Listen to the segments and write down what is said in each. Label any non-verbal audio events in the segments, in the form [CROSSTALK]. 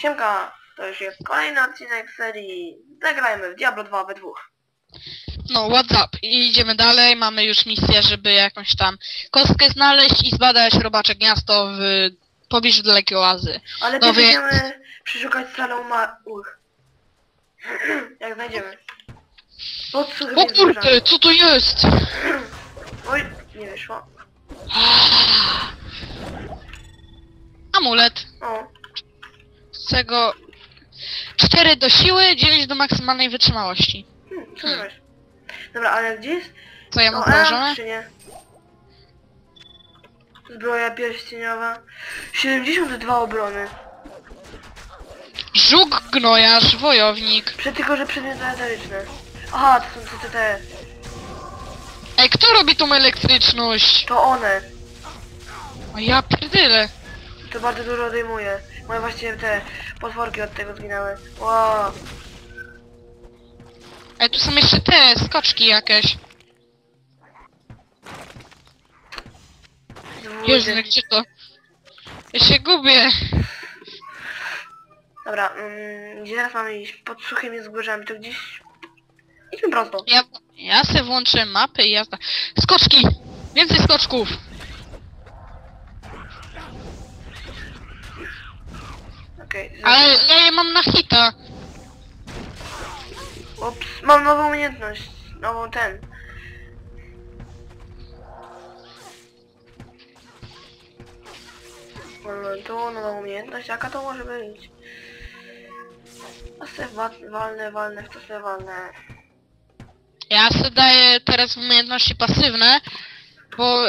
Siemka, to już jest kolejny odcinek serii Zagrajmy w Diablo 2 we dwóch. No, what's up? I idziemy dalej, mamy już misję, żeby jakąś tam kostkę znaleźć i zbadać robacze miasto w pobliżu dalekiej oazy. Ale No wie- będziemy przeszukać salę umarłych. [CLEARS THROAT] Jak znajdziemy. Podsłuch O kurde, co to jest? [CLEARS THROAT] Oj, nie wyszło. Amulet. O, Czego 4 do siły, 9 do maksymalnej wytrzymałości. hmm, co masz? Dobra, ale gdzie jest? Co ja mam położone? Czy nie? Zbroja pierścieniowa. 72 obrony. Żuk, gnojarz, wojownik. Prze tylko, że przedmioty eteryczne. Aha, to są CCT. Ej, kto robi tą elektryczność? To one. O ja pierdyle. To bardzo dużo odejmuje. Moje właściwie te potworki od tego zginęły. Wow. Ej, tu są jeszcze te skoczki jakieś. Jezu, gdzie to? Ja się gubię. Dobra, mm, gdzie teraz mamy iść? Pod suchym jest to gdzieś... Idźmy prosto. Ja, ja se włączę mapy i jazda. Skoczki! Więcej skoczków! Okej. Ale ja je mam na hita. Ups, mam nową umiejętność. Nową ten. Mamy tu nową umiejętność, jaka to może być? A se wa walnę, walnę, w to se walnę. Ja se daję teraz umiejętności pasywne, bo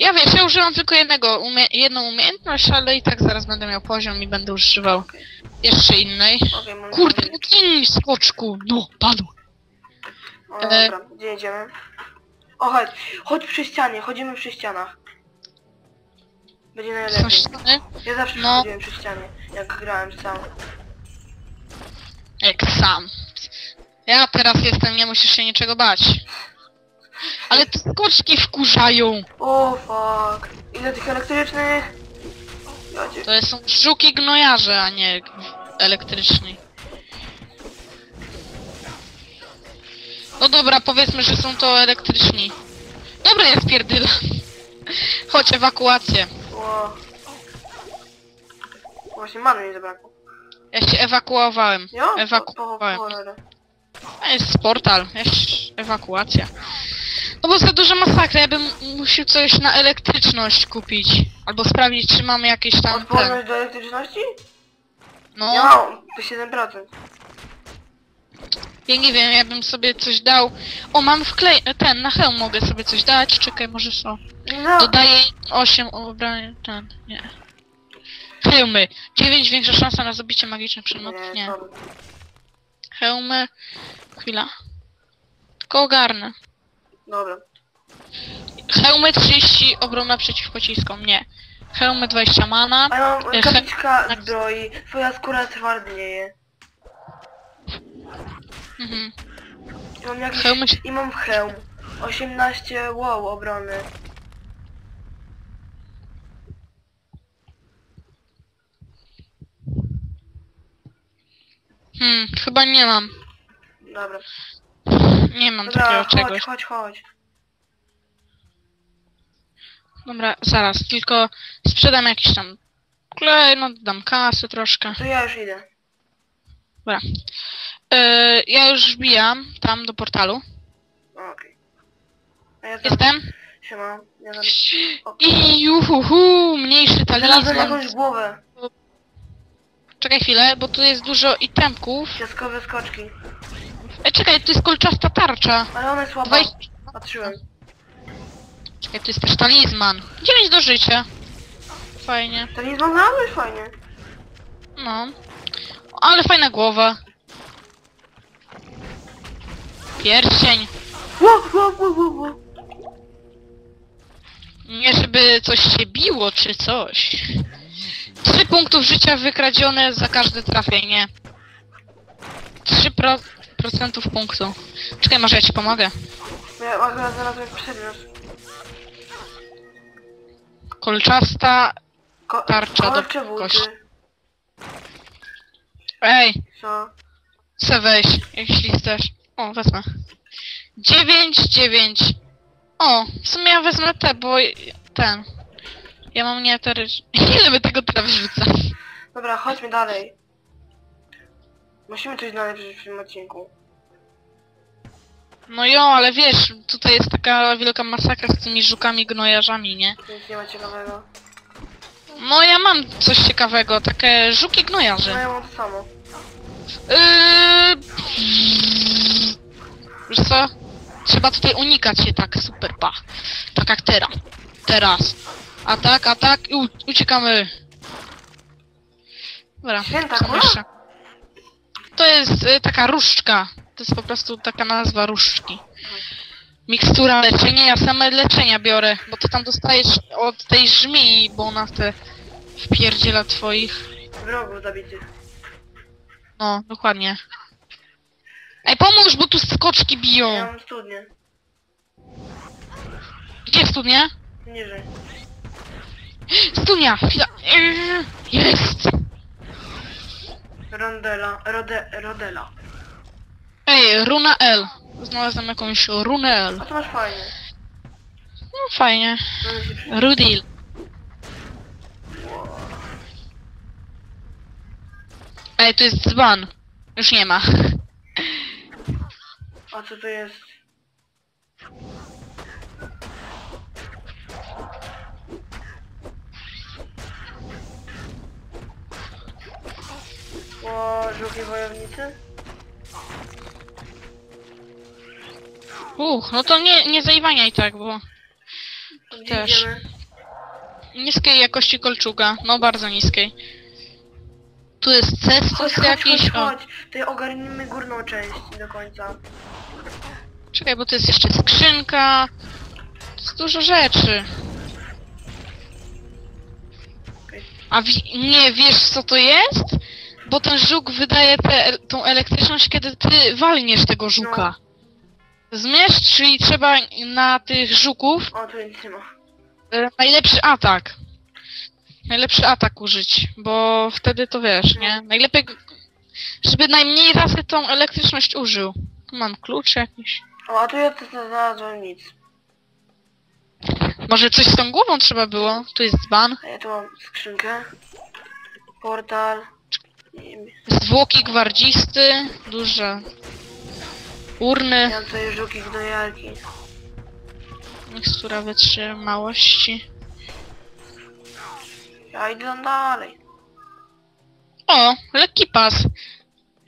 ja wiesz, ja używam tylko jednego, umie jedną umiejętność, ale i tak zaraz będę miał poziom i będę używał jeszcze innej. Mam Kurde, no ginij skoczku! No, padł. O, e- dobra, gdzie jedziemy? O, chodź, chodź przy ścianie, chodzimy przy ścianach. Będzie Są najlepiej. ściany? Ja zawsze No. chodziłem przy ścianie, jak grałem sam. Jak sam. Ja teraz jestem, nie musisz się niczego bać. Ale te skoczki wkurzają. O, fuck. Ile tych elektrycznych? Jodzie. To są żuki gnojarze, a nie elektryczni. No dobra, powiedzmy, że są to elektryczni. Dobra, jest pierdyla. Chodź, ewakuację. O. Właśnie manu mi zabrakło. Ja się ewakuowałem. Jo? Po, po, Ewakuowałem. po, po, A jest portal, jest ewakuacja. No bo za duża masakra, ja bym musiał coś na elektryczność kupić. Albo sprawdzić, czy mamy jakieś tam. Odporność do elektryczności? No, Ja mam, to 7%. ja nie wiem, ja bym sobie coś dał. O, mam wklej... ten, na hełm mogę sobie coś dać. Czekaj, może są. No, Dodaję 8 obrań, ten, nie. Hełmy. 9 większa szansa na zabicie magicznych przedmiotów, nie. Hełmy. Chwila. Tylko ogarnę. Dobra. Hełmy 30 obrona przeciw pociskom, nie. Hełmy 20 mana. A ja mam E, kapliczka he- zbroi, twoja skóra twardnieje. Mhm. I mam jakiś... Hełmy I mam hełm. 18 wow obrony. Hmm, chyba nie mam. Dobra. Nie mam Dobra, takiego chodź, czegoś. chodź, chodź. Dobra, zaraz, tylko sprzedam jakiś tam klej, no dam kasy troszkę. To ja już idę. Dobra. Yy, ja już wbijam tam do portalu. O, Okej. A ja tam... Jestem. Siema. Ja tam... I juhuhu, mniejszy Znalazłem talizman. jakąś głowę. Czekaj chwilę, bo tu jest dużo itemków. Piaskowe skoczki. Ej, czekaj, tu jest kolczasta tarcza. Ale ona jest słaba. 20... Patrzyłem. Czekaj, tu jest też talizman. 9 do życia. Fajnie. To nie znalazłeś fajnie. No. Ale fajna głowa. Pierścień. Ło, ło, ło, ło, ło. Nie żeby coś się biło czy coś. Trzy punktów życia wykradzione za każde trafienie. Trzy pro... procentów punktu. Czekaj, może ja ci pomogę. Ja akurat znalazłem przedmiot. Kolczasta Ko Tarcza do kolcze buty. kości. Ej, Co? chcę wejść, jeśli chcesz. O, wezmę. 9, 9. O, w sumie ja wezmę te, bo ten. Ja mam miniaturyczny. [LAUGHS] Ile by tego teraz wrzucę? Dobra, chodźmy dalej. Musimy coś znaleźć w tym odcinku. No jo, ale wiesz, tutaj jest taka wielka masakra z tymi żukami gnojarzami, nie? Nic nie ma ciekawego. No ja mam coś ciekawego, takie żuki No gnojarze. ja mam to samo. Yy... Wiesz co? Trzeba tutaj unikać się tak, super, pa. Tak jak teraz. Teraz. A tak, a tak i u- uciekamy. Dobra, Święta co kula? jeszcze? To jest y, taka różdżka. To jest po prostu taka nazwa różdżki. Mikstura leczenia, ja same leczenia biorę, bo ty tam dostajesz od tej żmii, bo ona te wpierdziela twoich. Wrogów zabitych. No, dokładnie. Ej, pomóż, bo tu skoczki Ja biją. mam studnię. Gdzie studnia? Niżej. Studnia! Chwila. Yy, Jest! Rondela. Rode, rodela. Ej, runa L. Znalazłem jakąś runę L. A to masz fajnie. No fajnie. Mamy się przy... Rudil. Ej, tu jest dzban. Już nie ma. A co to jest? O, żółki wojownicy? Uch, no to nie, nie zaiwaniaj tak, bo To Gdzie Też. idziemy? niskiej jakości kolczuga. No bardzo niskiej. Tu jest Chodź, cestus chodź, jakiś. chodź, O, chodź. Tutaj ogarnijmy górną część do końca. czekaj, bo tu jest jeszcze skrzynka. To jest dużo rzeczy. A wi- nie wiesz co to jest? Bo ten żuk wydaje tę tą elektryczność, kiedy ty walniesz tego żuka. Zmierz, czyli trzeba na tych żuków O, tu nic nie ma. e, najlepszy atak. Najlepszy atak użyć, bo wtedy to wiesz, nie? Najlepiej, g- żeby najmniej razy tą elektryczność użył. Tu mam klucz jakiś. O, a tu ja to znalazłem nic. Może coś z tą głową trzeba było? Tu jest dzban. A ja tu mam skrzynkę. Portal. Zwłoki gwardzisty, duże urny, ja tutaj żółki gnojarki. mikstura wytrzymałości. Ja idę dalej. O, lekki pas.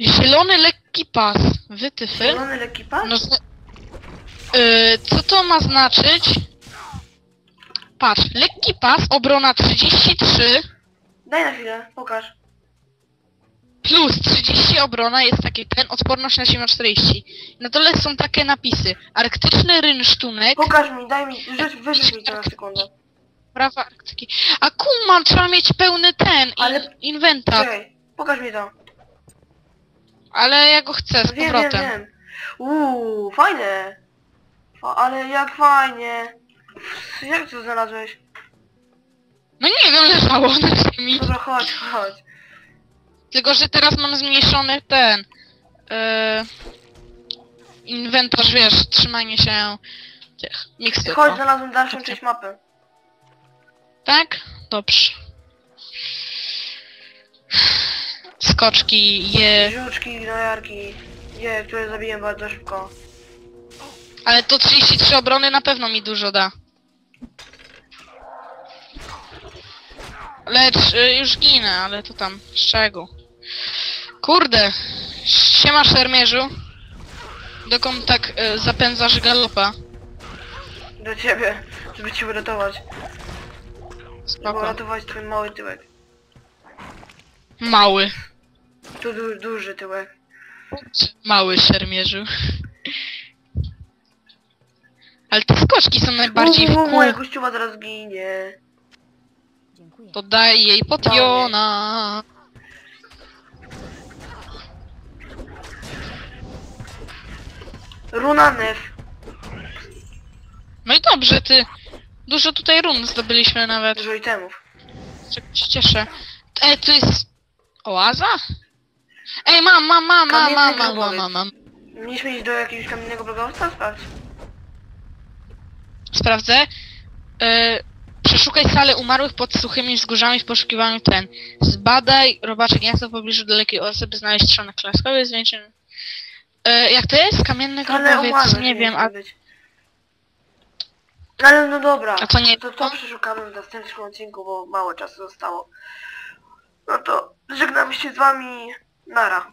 Zielony lekki pas. Wytyfy. Zielony lekki pas? No, yy, co to ma znaczyć? Patrz, lekki pas, obrona 33 Daj na chwilę, pokaż. Plus 30 obrona jest taki ten, odporność na zimno 40. Na dole są takie napisy. Arktyczny rynsztunek, Pokaż mi, daj mi, rzuć, wyrzuć mi to na sekundę. prawa Arktyki. A kumam, trzeba mieć pełny ten, in, Ale- inwentar. Czekaj, pokaż mi to. Ale ja go chcę z Wiem, wiem, powrotem. wiem. Uuu, fajne. Fa ale jak fajnie. Jak to znalazłeś? No nie wiem, leżało na ziemi. Dobra, chodź, chodź. Tylko, że teraz mam zmniejszony ten. Yy, inwentarz, wiesz, trzymanie się tych mikstur. Chodź, o. znalazłem dalszą Dobrze. część mapy. Tak? Dobrze. Skoczki, je. Żuczki, gnojarki. Je, które zabiję bardzo szybko. Ale to 33 obrony na pewno mi dużo da. Lecz y, już ginę, ale to tam z czego? Kurde. Siema szermierzu. Dokąd tak y, zapędzasz galopa? Do ciebie, żeby cię uratować. Żeby Spoko. uratować twój mały tyłek. Mały. Tu du duży tyłek. Mały szermierzu. Ale te skoczki są najbardziej Uuu, moja kościuła zaraz ginie. Dziękuję. To daj jej potiona. Runa Nef. No i dobrze, ty. Dużo tutaj run zdobyliśmy nawet. Dużo itemów. Czego się cieszę. E, tu jest... Oaza? Ej, mam, mam, mam, mam, Kamienny mam, mam, mam, grobowiec. mam, mam. Mieliśmy iść do jakiegoś kamiennego blogowca? Sprawdź. Sprawdzę. Yy, przeszukaj salę umarłych pod suchymi wzgórzami w poszukiwaniu tlen. Zbadaj robaczek miasto w pobliżu dalekiej osy, by znaleźć trzonek klaskowy z Yy, jak to jest? Kamienny Ale grobowiec? umarłych Nie wiem, a... być. No ale no dobra. A to nie- To, to przeszukamy w następnym odcinku, bo mało czasu zostało. No to żegnamy się z wami. Nara.